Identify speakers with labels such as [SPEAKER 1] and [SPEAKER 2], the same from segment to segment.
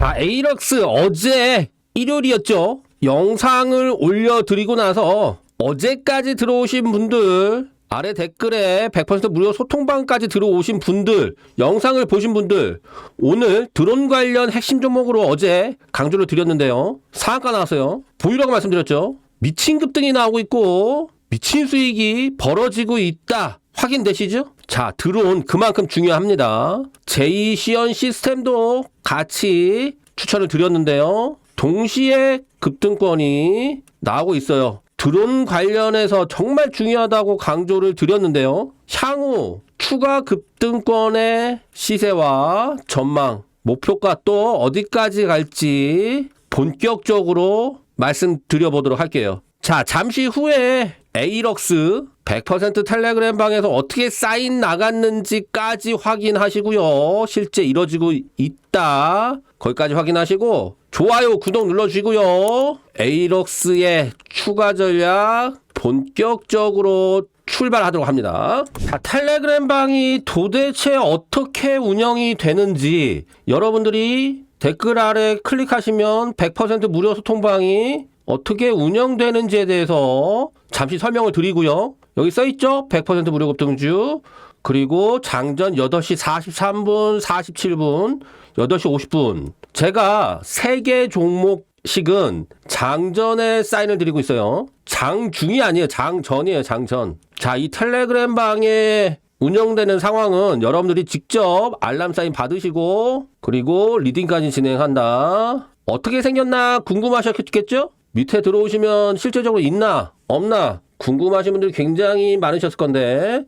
[SPEAKER 1] 자, 에이럭스 어제 일요일이었죠. 영상을 올려드리고 나서 어제까지 들어오신 분들 아래 댓글에 100% 무료 소통방까지 들어오신 분들 영상을 보신 분들 오늘 드론 관련 핵심 종목으로 어제 강조를 드렸는데요. 상한가 나왔어요. 보유라고 말씀드렸죠. 미친 급등이 나오고 있고 미친 수익이 벌어지고 있다. 확인되시죠? 자, 드론 그만큼 중요합니다. 제2시연 시스템도 같이 추천을 드렸는데요. 동시에 급등권이 나오고 있어요. 드론 관련해서 정말 중요하다고 강조를 드렸는데요. 향후 추가 급등권의 시세와 전망, 목표가 또 어디까지 갈지 본격적으로 말씀드려 보도록 할게요. 자, 잠시 후에 에이럭스 100% 텔레그램 방에서 어떻게 사인 나갔는지까지 확인하시고요. 실제 이뤄지고 있다. 거기까지 확인하시고 좋아요, 구독 눌러주시고요. 에이럭스의 추가 전략 본격적으로 출발하도록 합니다. 자, 텔레그램 방이 도대체 어떻게 운영이 되는지 여러분들이 댓글 아래 클릭하시면 100% 무료 소통방이 어떻게 운영되는지에 대해서 잠시 설명을 드리고요. 여기 써 있죠? 100% 무료 급등주. 그리고 장전 8시 43분, 47분, 8시 50분. 제가 3개 종목씩은 장전에 사인을 드리고 있어요. 장중이 아니에요. 장전이에요. 장전. 자, 이 텔레그램 방에 운영되는 상황은 여러분들이 직접 알람 사인 받으시고 그리고 리딩까지 진행한다. 어떻게 생겼나 궁금하셨겠죠? 밑에 들어오시면 실제적으로 있나 없나 궁금하신 분들이 굉장히 많으셨을 건데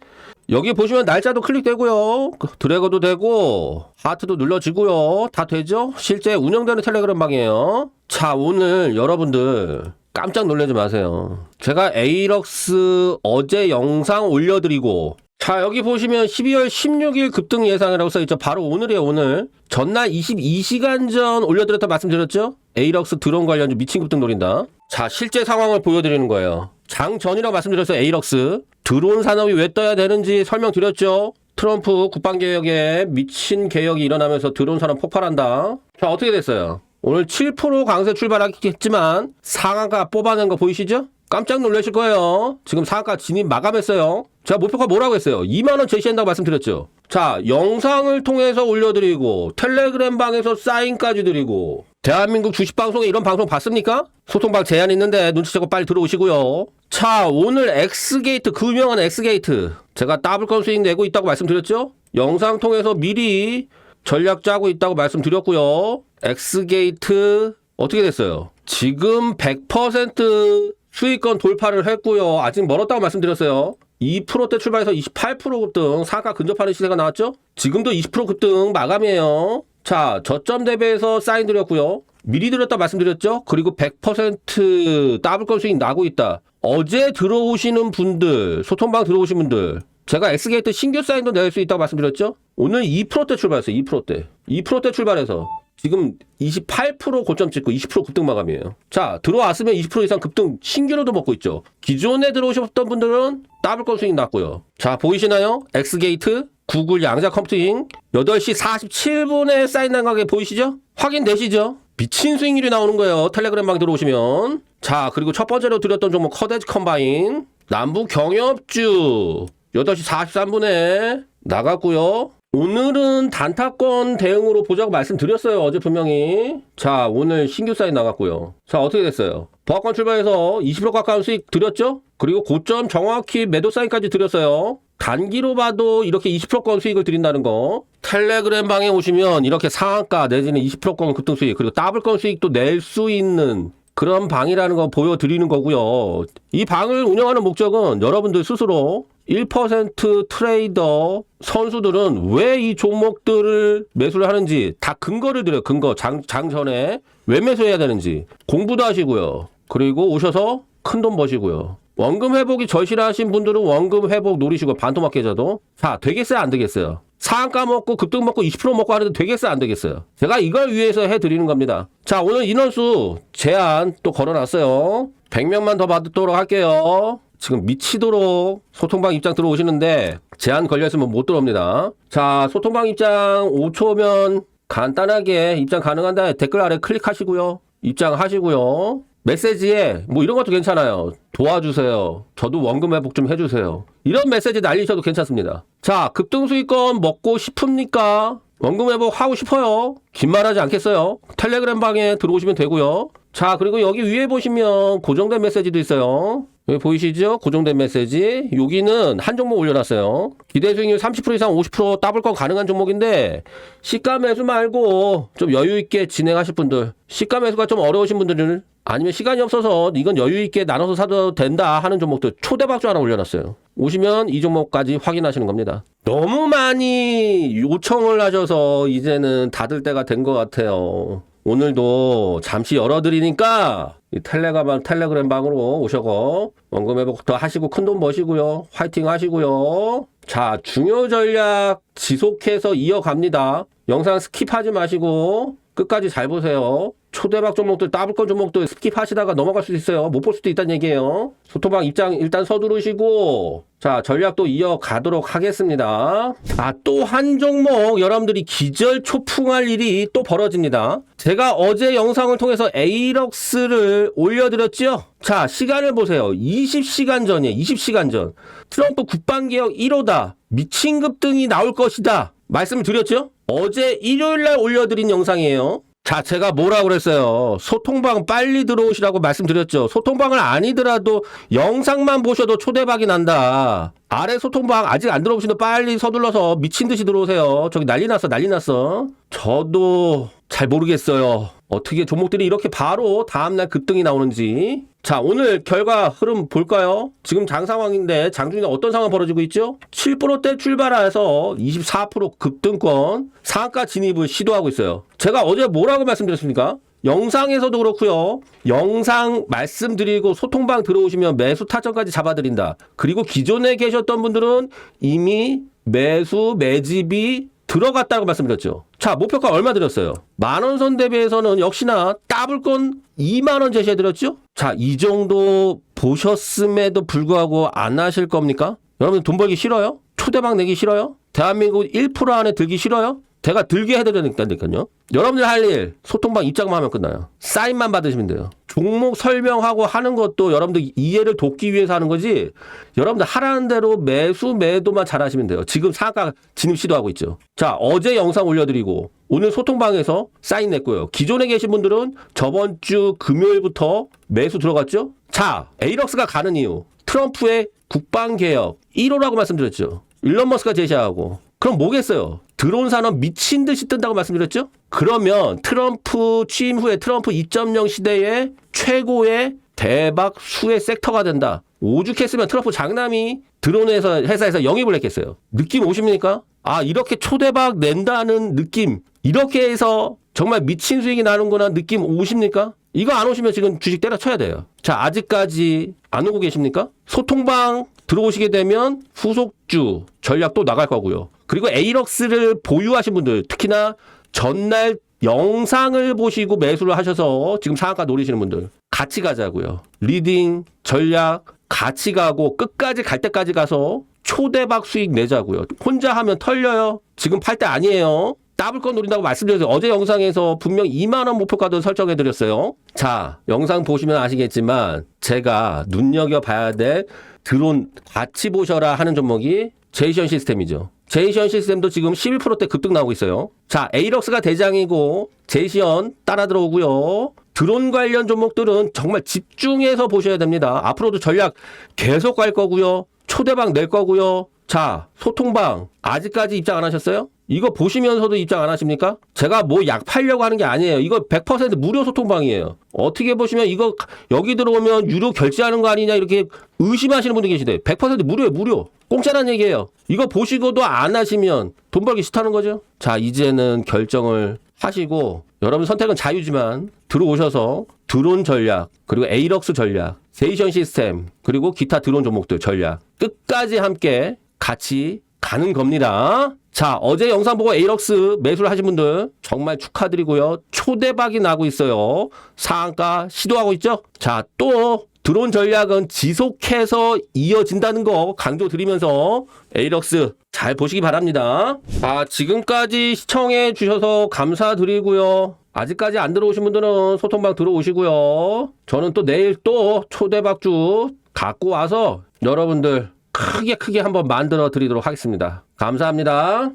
[SPEAKER 1] 여기 보시면 날짜도 클릭되고요. 그 드래그도 되고 하트도 눌러지고요. 다 되죠? 실제 운영되는 텔레그램 방이에요. 자, 오늘 여러분들 깜짝 놀라지 마세요. 제가 에이럭스 어제 영상 올려드리고 자, 여기 보시면 12월 16일 급등 예상이라고 써있죠. 바로 오늘이에요, 오늘. 전날 22시간 전 올려드렸다 말씀드렸죠? 에이럭스 드론 관련주 미친 급등 노린다. 자, 실제 상황을 보여드리는 거예요. 장 전이라고 말씀드렸어요, 에이럭스. 드론 산업이 왜 떠야 되는지 설명드렸죠? 트럼프 국방개혁에 미친 개혁이 일어나면서 드론 산업 폭발한다. 자, 어떻게 됐어요? 오늘 7% 강세 출발하겠지만 상한가 뽑아낸 거 보이시죠? 깜짝 놀라실 거예요. 지금 상한가 진입 마감했어요. 제가 목표가 뭐라고 했어요? 2만원 제시한다고 말씀드렸죠. 자, 영상을 통해서 올려드리고, 텔레그램 방에서 사인까지 드리고, 대한민국 주식방송에 이런 방송 봤습니까? 소통방 제한 있는데 눈치채고 빨리 들어오시고요. 자, 오늘 엑스게이트, 그 유명한 엑스게이트. 제가 더블건 수익 내고 있다고 말씀드렸죠? 영상 통해서 미리 전략 짜고 있다고 말씀드렸고요. 엑스게이트 어떻게 됐어요? 지금 100% 수익권 돌파를 했고요. 아직 멀었다고 말씀드렸어요. 2%대 출발해서 28% 급등, 사가 근접하는 시세가 나왔죠? 지금도 20% 급등 마감이에요. 자, 저점 대비해서 사인 드렸고요. 미리 드렸다 말씀드렸죠? 그리고 100% 더블 건 수익 나고 있다. 어제 들어오시는 분들, 소통방 들어오신 분들, 제가 엑스게이트 신규 사인도 낼 수 있다고 말씀드렸죠? 오늘 2%대 출발했어요. 2%대. 2%대 출발해서 지금 28% 고점 찍고 20% 급등 마감이에요. 자, 들어왔으면 20% 이상 급등 신규로도 먹고 있죠. 기존에 들어오셨던 분들은 더블 건 수익 났고요. 자, 보이시나요? 엑스게이트, 구글 양자 컴퓨팅 8시 47분에 사인 난 가게 보이시죠? 확인되시죠? 미친 수익률이 나오는 거예요. 텔레그램 방 들어오시면. 자, 그리고 첫 번째로 드렸던 종목 커데지 컴바인 남부 경협주 8시 43분에 나갔고요. 오늘은 단타권 대응으로 보자고 말씀드렸어요. 어제 분명히. 자, 오늘 신규 사인 나갔고요. 자, 어떻게 됐어요? 보합권 출발해서 20% 가까운 수익 드렸죠? 그리고 고점 정확히 매도 사인까지 드렸어요. 단기로 봐도 이렇게 20%권 수익을 드린다는 거. 텔레그램 방에 오시면 이렇게 상한가 내지는 20%권 급등 수익, 그리고 더블권 수익도 낼 수 있는 그런 방이라는 거 보여드리는 거고요. 이 방을 운영하는 목적은 여러분들 스스로 1% 트레이더 선수들은 왜 이 종목들을 매수를 하는지 다 근거를 드려요. 근거 장, 장 전에 왜 매수해야 되는지 공부도 하시고요. 그리고 오셔서 큰 돈 버시고요. 원금 회복이 절실하신 분들은 원금 회복 노리시고 반토막 계좌도 자 되겠어요 안 되겠어요 상한가 먹고 급등 먹고 20% 먹고 하는데 되겠어요 안 되겠어요 제가 이걸 위해서 해드리는 겁니다 자 오늘 인원수 제한 또 걸어놨어요 100명만 더 받도록 할게요 지금 미치도록 소통방 입장 들어오시는데 제한 걸려있으면 못 들어옵니다 자 소통방 입장 5초면 간단하게 입장 가능한데 댓글 아래 클릭하시고요. 입장하시고요. 메시지에 뭐 이런 것도 괜찮아요. 도와주세요. 저도 원금 회복 좀 해주세요. 이런 메시지 날리셔도 괜찮습니다. 자, 급등수익권 먹고 싶습니까? 원금 회복 하고 싶어요. 긴 말하지 않겠어요. 텔레그램 방에 들어오시면 되고요. 자, 그리고 여기 위에 보시면 고정된 메시지도 있어요. 여기 보이시죠? 고정된 메시지. 여기는 한 종목 올려놨어요. 기대 수익률 30% 이상 50% 따블 건 가능한 종목인데 시가 매수 말고 좀 여유 있게 진행하실 분들, 시가 매수가 좀 어려우신 분들은 아니면 시간이 없어서 이건 여유 있게 나눠서 사도 된다 하는 종목들 초대박주 하나 올려놨어요. 오시면 이 종목까지 확인하시는 겁니다. 너무 많이 요청을 하셔서 이제는 닫을 때가 된 것 같아요. 오늘도 잠시 열어드리니까 이 텔레그램, 텔레그램 방으로 오셔고 원금 회복 더 하시고 큰돈 버시고요. 화이팅 하시고요. 자, 중요 전략 지속해서 이어갑니다. 영상 스킵하지 마시고 끝까지 잘 보세요. 초대박 종목들, 따블권 종목들 스킵하시다가 넘어갈 수도 있어요. 못 볼 수도 있다는 얘기예요. 소토방 입장 일단 서두르시고 자, 전략도 이어가도록 하겠습니다. 아, 또 한 종목 여러분들이 기절 초풍할 일이 또 벌어집니다. 제가 어제 영상을 통해서 에이럭스를 올려드렸죠? 자, 시간을 보세요. 20시간 전이에요. 20시간 전. 트럼프 국방개혁 1호다. 미친 급등이 나올 것이다. 말씀을 드렸죠? 어제 일요일 날 올려드린 영상이에요. 자, 제가 뭐라고 그랬어요? 소통방 빨리 들어오시라고 말씀드렸죠. 소통방을 아니더라도 영상만 보셔도 초대박이 난다. 아래 소통방 아직 안 들어오시는 빨리 서둘러서 미친 듯이 들어오세요. 저기 난리 났어, 난리 났어. 저도 잘 모르겠어요. 어떻게 종목들이 이렇게 바로 다음날 급등이 나오는지. 자, 오늘 결과 흐름 볼까요? 지금 장 상황인데 장중에 어떤 상황 벌어지고 있죠? 7%대 출발해서 24% 급등권 상가 진입을 시도하고 있어요. 제가 어제 뭐라고 말씀드렸습니까? 영상에서도 그렇고요. 영상 말씀드리고 소통방 들어오시면 매수 타점까지 잡아드린다. 그리고 기존에 계셨던 분들은 이미 매수 매집이 들어갔다고 말씀드렸죠. 자, 목표가 얼마 드렸어요? 만원 선 대비해서는 역시나 따블건 2만원 제시해드렸죠? 자, 이 정도 보셨음에도 불구하고 안 하실 겁니까? 여러분 돈 벌기 싫어요? 초대박 내기 싫어요? 대한민국 1% 안에 들기 싫어요? 제가 들게 해드리니까요. 여러분들 할 일 소통방 입장만 하면 끝나요. 사인만 받으시면 돼요. 종목 설명하고 하는 것도 여러분들 이해를 돕기 위해서 하는 거지. 여러분들 하라는 대로 매수 매도만 잘하시면 돼요. 지금 상가 진입 시도하고 있죠. 자 어제 영상 올려드리고 오늘 소통방에서 사인 냈고요. 기존에 계신 분들은 저번 주 금요일부터 매수 들어갔죠. 자 에이럭스가 가는 이유 트럼프의 국방 개혁 1호라고 말씀드렸죠. 일론 머스크가 제시하고 그럼 뭐겠어요? 드론 산업 미친 듯이 뜬다고 말씀드렸죠? 그러면 트럼프 취임 후에 트럼프 2.0 시대의 최고의 대박 수의 섹터가 된다. 오죽했으면 트럼프 장남이 드론에서 회사에서 영입을 했겠어요. 느낌 오십니까? 아 이렇게 초대박 낸다는 느낌 이렇게 해서 정말 미친 수익이 나는구나 느낌 오십니까? 이거 안 오시면 지금 주식 때려쳐야 돼요. 자 아직까지 안 오고 계십니까? 소통방 들어오시게 되면 후속주 전략 또 나갈 거고요. 그리고 에이럭스를 보유하신 분들 특히나 전날 영상을 보시고 매수를 하셔서 지금 상한가 노리시는 분들 같이 가자고요. 리딩 전략 같이 가고 끝까지 갈 때까지 가서 초대박 수익 내자고요. 혼자 하면 털려요. 지금 팔 때 아니에요. 따블건 노린다고 말씀드렸어요. 어제 영상에서 분명 2만원 목표가도 설정해 드렸어요. 자, 영상 보시면 아시겠지만 제가 눈여겨봐야 될 드론 같이 보셔라 하는 종목이 제이션 시스템이죠. 제이션 시스템도 지금 11%대 급등 나오고 있어요. 자, 에이럭스가 대장이고 제이션 따라 들어오고요. 드론 관련 종목들은 정말 집중해서 보셔야 됩니다. 앞으로도 전략 계속 갈 거고요. 초대박 낼 거고요. 자, 소통방 아직까지 입장 안 하셨어요? 이거 보시면서도 입장 안 하십니까? 제가 뭐 약 팔려고 하는 게 아니에요. 이거 100% 무료 소통방이에요. 어떻게 보시면 이거 여기 들어오면 유료 결제하는 거 아니냐 이렇게 의심하시는 분들 계시대. 100% 무료예요, 무료. 공짜란 얘기예요. 이거 보시고도 안 하시면 돈 벌기 싫다는 거죠. 자, 이제는 결정을 하시고 여러분 선택은 자유지만 들어오셔서 드론 전략 그리고 에이럭스 전략 세이션 시스템 그리고 기타 드론 종목들 전략 끝까지 함께 같이 가는 겁니다. 자, 어제 영상 보고 에이럭스 매수를 하신 분들 정말 축하드리고요. 초대박이 나고 있어요. 상한가 시도하고 있죠? 자, 또 드론 전략은 지속해서 이어진다는 거 강조드리면서 에이럭스 잘 보시기 바랍니다. 아, 지금까지 시청해 주셔서 감사드리고요. 아직까지 안 들어오신 분들은 소통방 들어오시고요. 저는 또 내일 또 초대박주 갖고 와서 여러분들 크게 크게 한번 만들어 드리도록 하겠습니다. 감사합니다.